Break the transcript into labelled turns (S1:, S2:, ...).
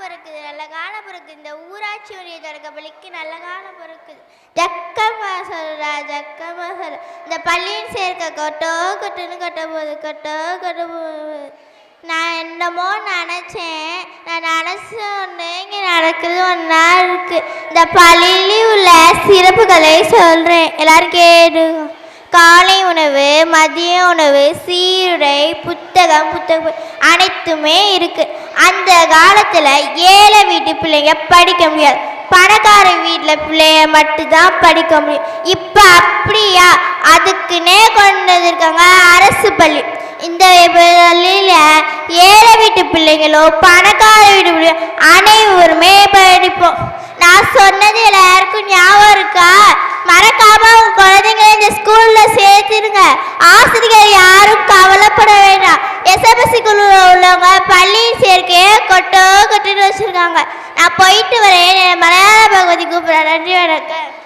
S1: பிறக்குது நல்ல காலம் பிறக்குது. இந்த ஊராட்சி ஒன்றிய தொடக்க பள்ளிக்கு நல்ல காலம் பிறக்குது. ஜக்கமா சொல்றா ஜக்கமா சொல்ற. இந்த பள்ளியின் சேர்க்க கொட்டோ கொட்டுன்னு கொட்ட போகுது கொட்டோ கொட்ட போகுது. நான் என்னமோ நினச்சேன் நான் நினச்ச ஒன்று இங்கே நடக்குது ஒன்றா இருக்கு. இந்த பள்ளியில் உள்ள சிறப்புகளை சொல்கிறேன் எல்லாரும் கேடு காலை மதிய உணவு சீருடை புத்தகம் புத்தகம் அனைத்துமே இருக்கு. அந்த காலத்தில் ஏழை வீட்டு பிள்ளைங்க படிக்க முடியாது. பணக்கார வீட்டில் பிள்ளைய மட்டும்தான் படிக்க முடியும். இப்போ அப்படியா? அதுக்குன்னே கொண்டு வந்திருக்காங்க அரசு பள்ளி. இந்த பள்ளியில் ஏழை வீட்டு பிள்ளைங்களோ பணக்கார வீட்டு பிள்ளைங்களோ அனைவருமே படிப்போம். நான் சொன்னது எல்லாருக்கும் ஞாபகம் இருக்கா? மறக்காம உங்க குழந்தைங்களை இந்த ஸ்கூல் ஆசிரியர் யாரும் கவலைப்பட வேண்டாம். எஸ்எம்எஸ்சி குழுவில் உள்ளவங்க பள்ளியின் சேர்க்கையை கொட்டோ கொட்டுன்னு வச்சுருக்காங்க. நான் போயிட்டு வரேன். என்னை மலையாள பகவதி கூப்பிட்றேன்